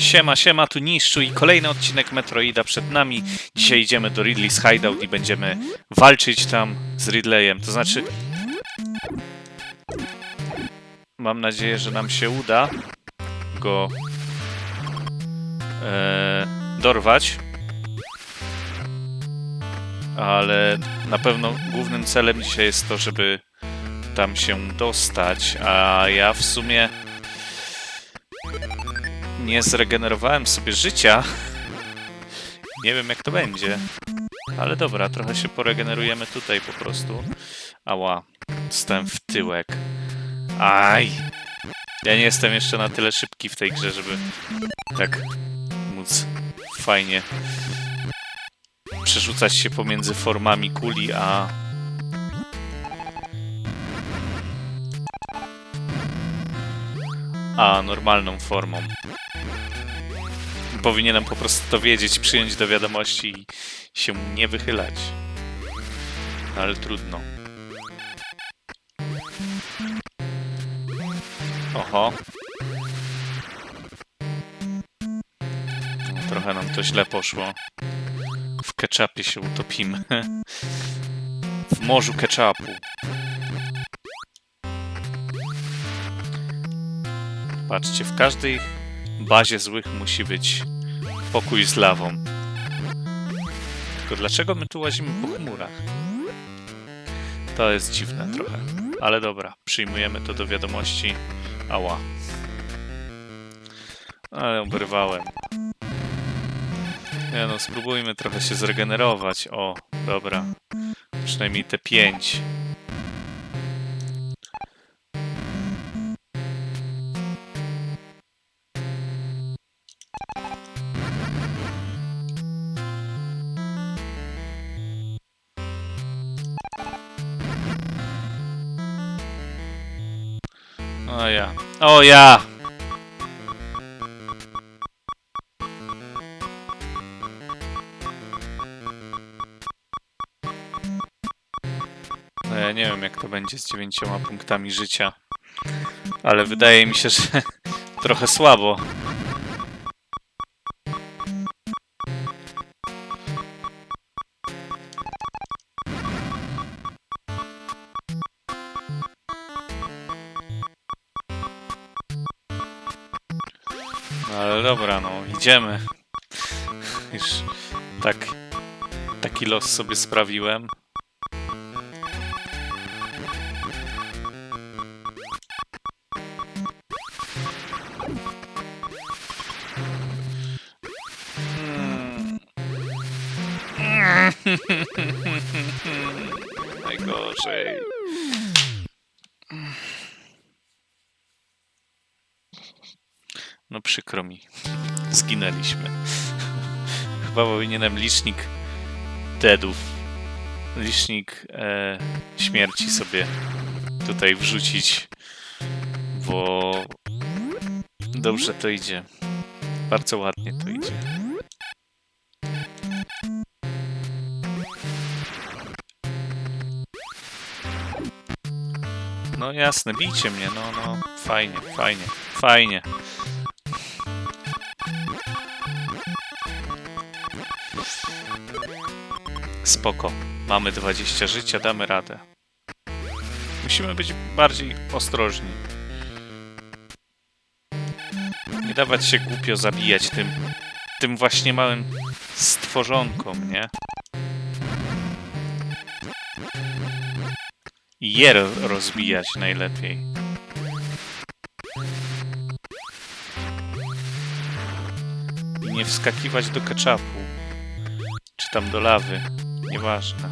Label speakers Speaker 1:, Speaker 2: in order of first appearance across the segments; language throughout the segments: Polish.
Speaker 1: Siema, siema, tu Niszczu i kolejny odcinek Metroida przed nami. Dzisiaj idziemy do Ridley's Hideout i będziemy walczyć tam z Ridleyem. To znaczy... Mam nadzieję, że nam się uda go e, dorwać. Ale na pewno głównym celem dzisiaj jest to, żeby tam się dostać, a ja w sumie nie zregenerowałem sobie życia. Nie wiem jak to będzie. Ale dobra, trochę się poregenerujemy tutaj po prostu. Ała, dostałem w tyłek. Aj! Ja nie jestem jeszcze na tyle szybki w tej grze, żeby tak móc fajnie przerzucać się pomiędzy formami kuli, a a normalną formą. Powinienem po prostu to wiedzieć, przyjąć do wiadomości i się nie wychylać. Ale trudno. Oho. No, trochę nam to źle poszło. W ketchupie się utopimy. W morzu ketchupu. Patrzcie, w każdej bazie złych musi być pokój z lawą. Tylko dlaczego my tu łazimy po chmurach? To jest dziwne trochę. Ale dobra, przyjmujemy to do wiadomości. Ała. Ale oberwałem. Nie no, spróbujmy trochę się zregenerować. O, dobra. Przynajmniej te pięć. O ja. O ja! No ja nie wiem jak to będzie z dziewięcioma punktami życia. Ale wydaje mi się, że trochę słabo. No ale dobra, no idziemy. Już tak taki los sobie sprawiłem. Hmm. Najgorzej. No przykro mi. Zginęliśmy. Chyba powinienem licznik deadów, licznik e, śmierci sobie tutaj wrzucić, bo dobrze to idzie. Bardzo ładnie to idzie. No jasne, bijcie mnie, no, no, fajnie, fajnie, fajnie. Spoko. Mamy 20 życia, damy radę. Musimy być bardziej ostrożni. Nie dawać się głupio zabijać tym, tym właśnie małym stworzonkom, nie? Je ro- rozbijać najlepiej. I nie wskakiwać do ketchupu. Czy tam do lawy. Nieważne.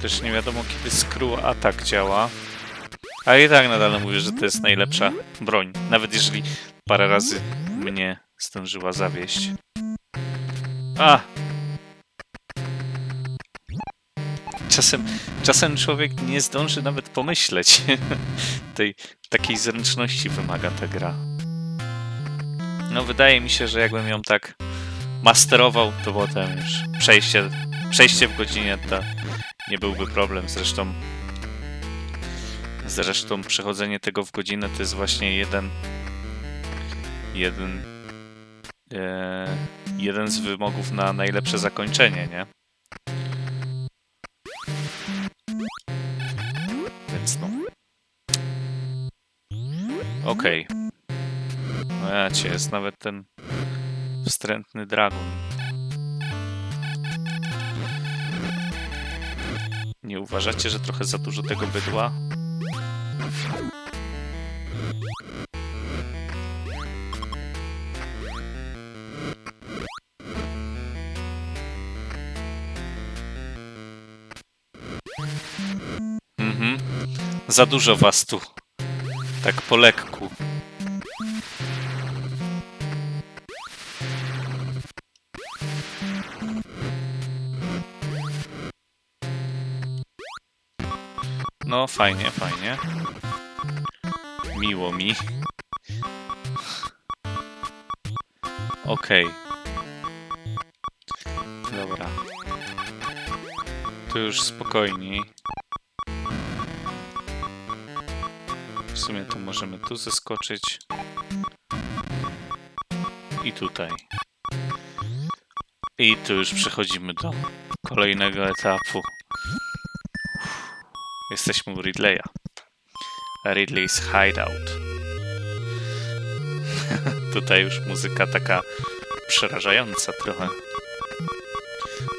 Speaker 1: Też nie wiadomo kiedy screw atak działa. A i tak nadal mówię, że to jest najlepsza broń. Nawet jeżeli parę razy mnie zdążyła zawieść. A! Czasem, czasem człowiek nie zdąży nawet pomyśleć. Tej takiej zręczności wymaga ta gra. No wydaje mi się, że jakbym ją tak masterował, to potem już przejście przejście w godzinie to nie byłby problem. Zresztą zresztą przechodzenie tego w godzinę to jest właśnie jeden jeden e, jeden z wymogów na najlepsze zakończenie, nie? Okej. No ja jest nawet ten wstrętny dragon. Nie uważacie, że trochę za dużo tego bydła? Mhm. Za dużo was tu. Tak po lekku. No, fajnie, fajnie. Miło mi. Okej. Dobra. Tu już spokojniej. Sumie to możemy tu zeskoczyć. I tutaj. I tu już przechodzimy do kolejnego etapu. Jesteśmy u Ridleya. Ridley's Hideout. Tutaj już muzyka taka przerażająca trochę.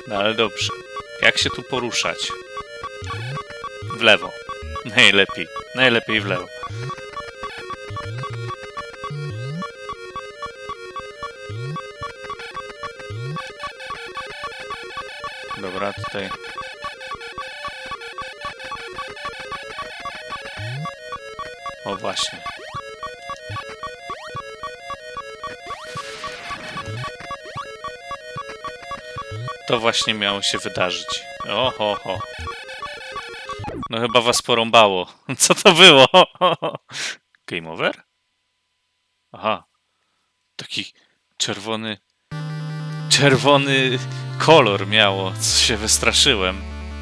Speaker 1: No ale dobrze. Jak się tu poruszać? W lewo. Najlepiej. Najlepiej w lewo. Dobra, tutaj. O właśnie. To właśnie miało się wydarzyć. Oho, ho. No chyba was porąbało. Co to było? Game over? Aha. Taki czerwony... Czerwony kolor miało, co się wystraszyłem.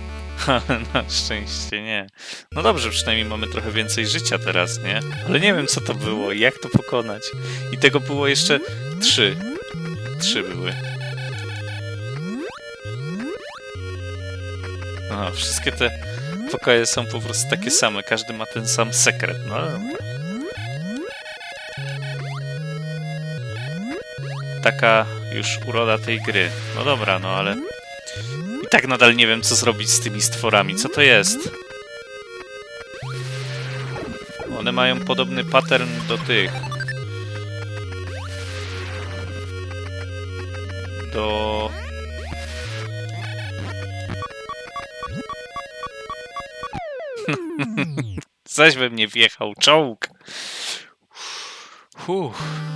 Speaker 1: Ale na szczęście nie. No dobrze, przynajmniej mamy trochę więcej życia teraz, nie? Ale nie wiem, co to było i jak to pokonać. I tego było jeszcze trzy. Trzy były. Aha, wszystkie te pokoje są po prostu takie same. Każdy ma ten sam sekret. No. Taka już uroda tej gry. No dobra, no ale i tak nadal nie wiem, co zrobić z tymi stworami. Co to jest? One mają podobny pattern do tych. Do... Zaś we wjechał czołg.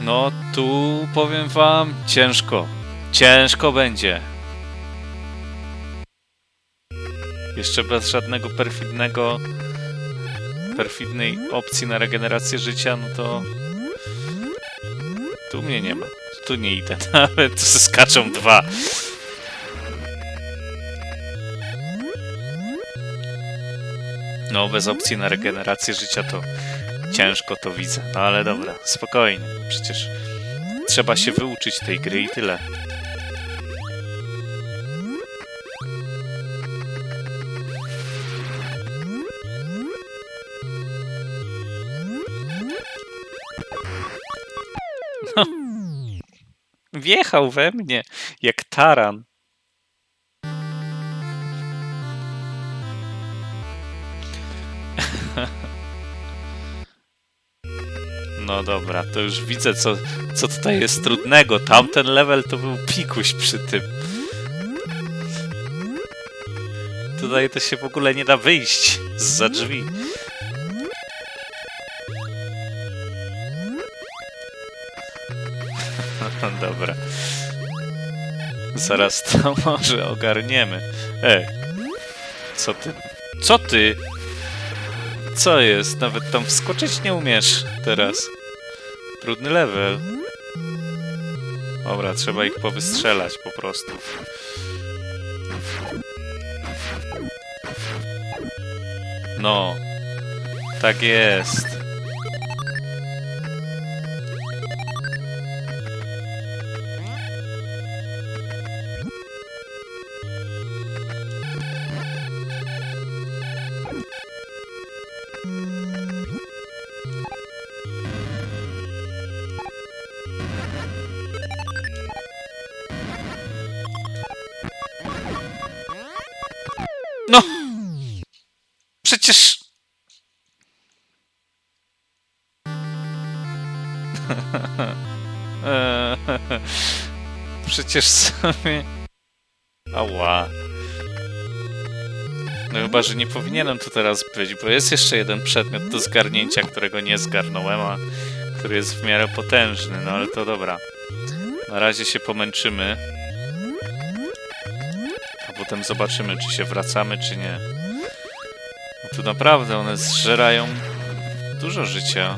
Speaker 1: No tu powiem wam, ciężko. Ciężko będzie. Jeszcze bez żadnego perfidnego perfidnej opcji na regenerację życia, no to tu mnie nie ma. Tu nie idę. Nawet tu skaczą dwa. No, bez opcji na regenerację życia to ciężko to widzę. No ale dobra, spokojnie. Przecież trzeba się wyuczyć tej gry i tyle. Wjechał we mnie, jak taran. No dobra, to już widzę, co, co tutaj jest trudnego. Tamten level to był pikuś przy tym. Tutaj to się w ogóle nie da wyjść za drzwi. Dobra. Zaraz to może ogarniemy. Ej. Co ty? Co ty? Co jest? Nawet tam wskoczyć nie umiesz teraz. Trudny level. Dobra, trzeba ich powystrzelać po prostu. No. Tak jest. Przecież sobie... Ała. No chyba, że nie powinienem tu teraz być, bo jest jeszcze jeden przedmiot do zgarnięcia, którego nie zgarnąłem, a który jest w miarę potężny, no ale to dobra. Na razie się pomęczymy. A potem zobaczymy, czy się wracamy, czy nie. No tu naprawdę one zżerają dużo życia.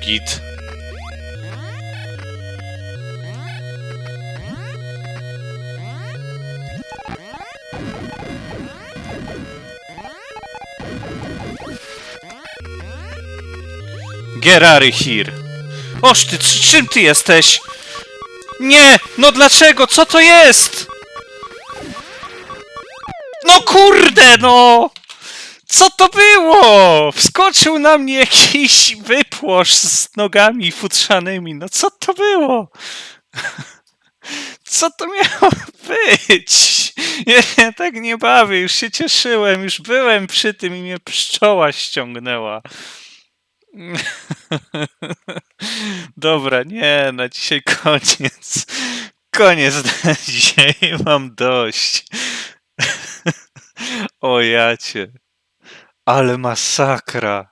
Speaker 1: Git. Gerary here. Oż ty, czy- czym ty jesteś? Nie! No dlaczego? Co to jest? No kurde, no! Co to było? Wskoczył na mnie jakiś wypłosz z nogami futrzanymi. No co to było? Co to miało być? Ja tak nie bawię, już się cieszyłem, już byłem przy tym i mnie pszczoła ściągnęła. Dobra, nie, na dzisiaj koniec. Koniec na dzisiaj, mam dość. O jacie. Ale masakra.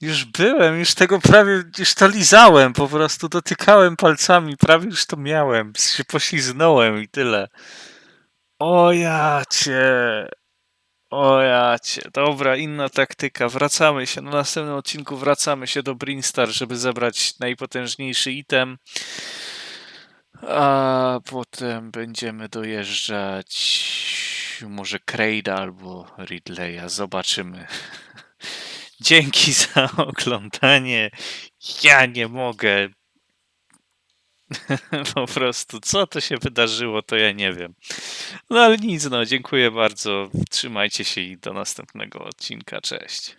Speaker 1: Już byłem, już tego prawie, już to lizałem, po prostu dotykałem palcami, prawie już to miałem, się pośliznąłem i tyle. O jacie. O jacie. Dobra, inna taktyka. Wracamy się, na następnym odcinku wracamy się do Brinstar, żeby zebrać najpotężniejszy item. A potem będziemy dojeżdżać może Kraida albo Ridleya. Zobaczymy. Dzięki za oglądanie. Ja nie mogę. Po prostu, co to się wydarzyło, to ja nie wiem. No ale nic, no, dziękuję bardzo. Trzymajcie się i do następnego odcinka. Cześć.